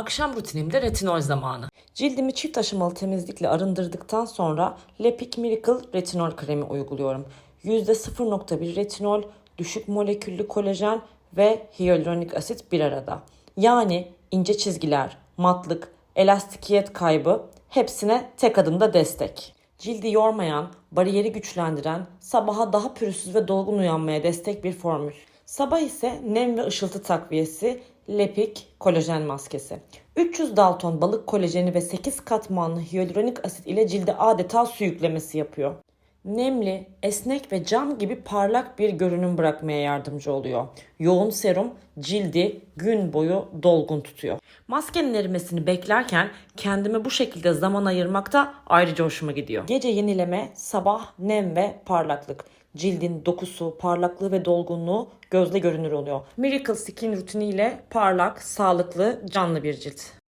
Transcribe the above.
Akşam rutinimde retinol zamanı. Cildimi çift aşamalı temizlikle arındırdıktan sonra Lepic Miracle retinol kremi uyguluyorum. %0.1 retinol, düşük moleküllü kolajen ve hyaluronik asit bir arada. Yani ince çizgiler, matlık, elastikiyet kaybı hepsine tek adımda destek. Cildi yormayan, bariyeri güçlendiren, sabaha daha pürüzsüz ve dolgun uyanmaya destek bir formül. Sabah ise nem ve ışıltı takviyesi Lepik kolajen maskesi. 300 Dalton balık kolajeni ve 8 katmanlı hyaluronik asit ile cilde adeta su yüklemesi yapıyor. Nemli, esnek ve cam gibi parlak bir görünüm bırakmaya yardımcı oluyor. Yoğun serum cildi gün boyu dolgun tutuyor. Maskenin erimesini beklerken kendime bu şekilde zaman ayırmak da ayrıca hoşuma gidiyor. Gece yenileme, sabah nem ve parlaklık. Cildin dokusu, parlaklığı ve dolgunluğu gözle görünür oluyor. Miracle Skin rutiniyle parlak, sağlıklı, canlı bir cilt.